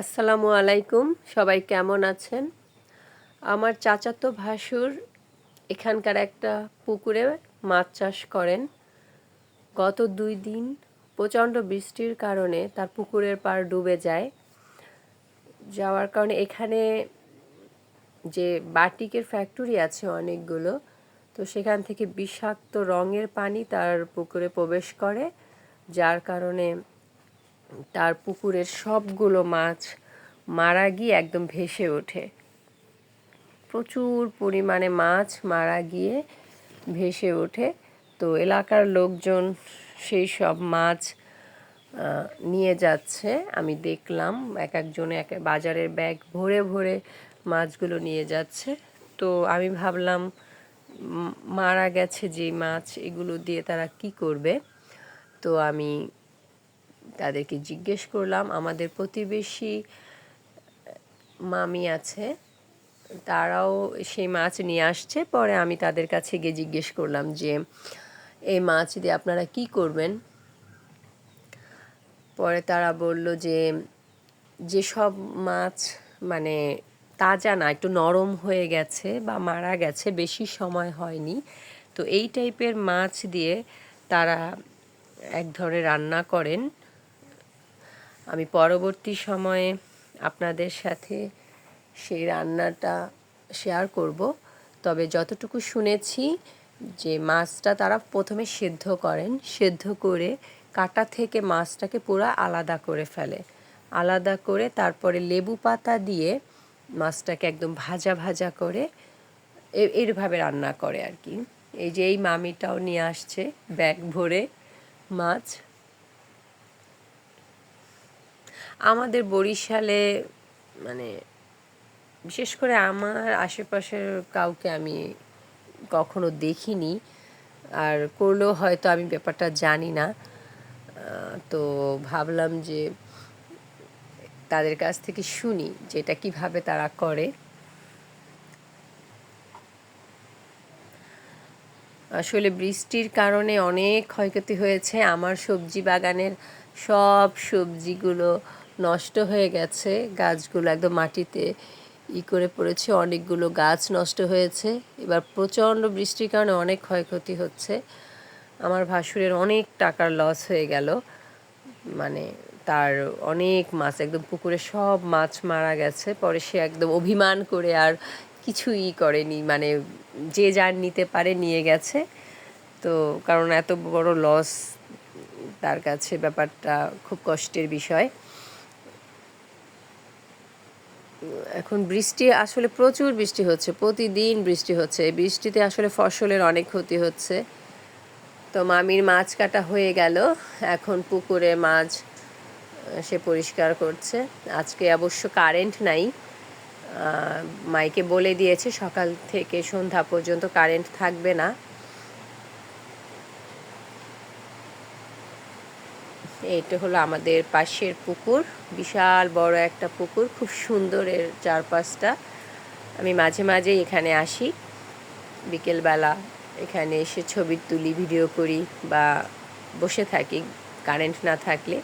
আসসালামু আলাইকুম, সবাই কেমন আছেন? আমার চাচাতো ভাসুর এখানকার একটা পুকুরে মাছ চাষ করেন। গত দুই দিন প্রচণ্ড বৃষ্টির কারণে তার পুকুরের পাড় ডুবে যায়। যাওয়ার কারণে এখানে যে বাটিকের ফ্যাক্টরি আছে অনেকগুলো, তো সেখান থেকে বিষাক্ত রঙের পানি তার পুকুরে প্রবেশ করে, যার কারণে তার পুকুরের সবগুলো মাছ মারা গিয়ে একদম ভেসে ওঠে। প্রচুর পরিমাণে মাছ মারা গিয়ে ভেসে ওঠে। তো এলাকার লোকজন সেই সব মাছ নিয়ে যাচ্ছে। আমি দেখলাম এক একজনে এক বাজারের ব্যাগ ভরে ভরে মাছগুলো নিয়ে যাচ্ছে। তো আমি ভাবলাম মারা গেছে যে মাছ, এগুলো দিয়ে তারা কি করবে? তো আমি তাদেরকে জিজ্ঞেস করলাম, আমাদের প্রতিবেশী মামি আছে, তারাও সেই মাছ নিয়ে আসছে, পরে আমি তাদের কাছে গিয়ে জিজ্ঞেস করলাম যে, এই মাছ দিয়ে আপনারা কি করবেন? পরে তারা বলল যে যেসব মাছ মানে তাজা না, একটু নরম হয়ে গেছে বা মারা গেছে, বেশি সময় হয়নি। তো এই টাইপের মাছ দিয়ে তারা এক ধরনের রান্না করেন। আমি পরবর্তী সময়ে আপনাদের সাথে সেই রান্নাটা শেয়ার করব। তবে যতটুকু শুনেছি যে মাছটা তারা প্রথমে সেদ্ধ করেন, সেদ্ধ করে কাটা থেকে মাছটাকে পুরো আলাদা করে ফেলে। আলাদা করে তারপরে লেবু পাতা দিয়ে মাছটাকে একদম ভাজা ভাজা করে এরভাবে রান্না করে আর কি। এই যে এই মামিটাও নিয়ে আসছে ব্যাগ ভরে মাছ। আমাদের বরিশালে মানে বিশেষ করে আমার আশেপাশের কাউকে আমি কখনো দেখিনি। আর করলেও হয়তো আমি ব্যাপারটা জানি না। তো ভাবলাম যে তাদের কাছ থেকে শুনি যে এটা কীভাবে তারা করে। আসলে বৃষ্টির কারণে অনেক ক্ষয়ক্ষতি হয়েছে। আমার সবজি বাগানের সব সবজিগুলো নষ্ট হয়ে গেছে গাছগুলো, একদম মাটিতে ই করে পড়েছে, অনেকগুলো গাছ নষ্ট হয়েছে। এবার প্রচণ্ড বৃষ্টির কারণে অনেক ক্ষয়ক্ষতি হচ্ছে। আমার ভাসুরের অনেক টাকার লস হয়ে গেল। মানে তার অনেক মাছ, একদম পুকুরে সব মাছ মারা গেছে। পরে সে একদম অভিমান করে আর কিছুই করেনি। মানে যে যার নিতে পারে নিয়ে গেছে। তো কারণ এত বড় লস তার কাছে ব্যাপারটা খুব কষ্টের বিষয়। এখন বৃষ্টি, আসলে প্রচুর বৃষ্টি হচ্ছে। প্রতিদিন বৃষ্টি হচ্ছে। বৃষ্টিতে আসলে ফসলের অনেক ক্ষতি হচ্ছে। তো মামির মাছ কাটা হয়ে গেল। এখন পুকুরে মাছ সে পরিষ্কার করছে। আজকে অবশ্য কারেন্ট নাই। মাইকে বলে দিয়েছে সকাল থেকে সন্ধ্যা পর্যন্ত কারেন্ট থাকবে না। এটা হলো আমাদের পাশের পুকুর, বিশাল বড় একটা পুকুর, খুব সুন্দর এর চারপাশটা। আমি মাঝে মাঝে এখানে আসি। বিকেলবেলা এখানে এসে ছবি তুলি, ভিডিও করি বা বসে থাকি কারেন্ট না থাকলে।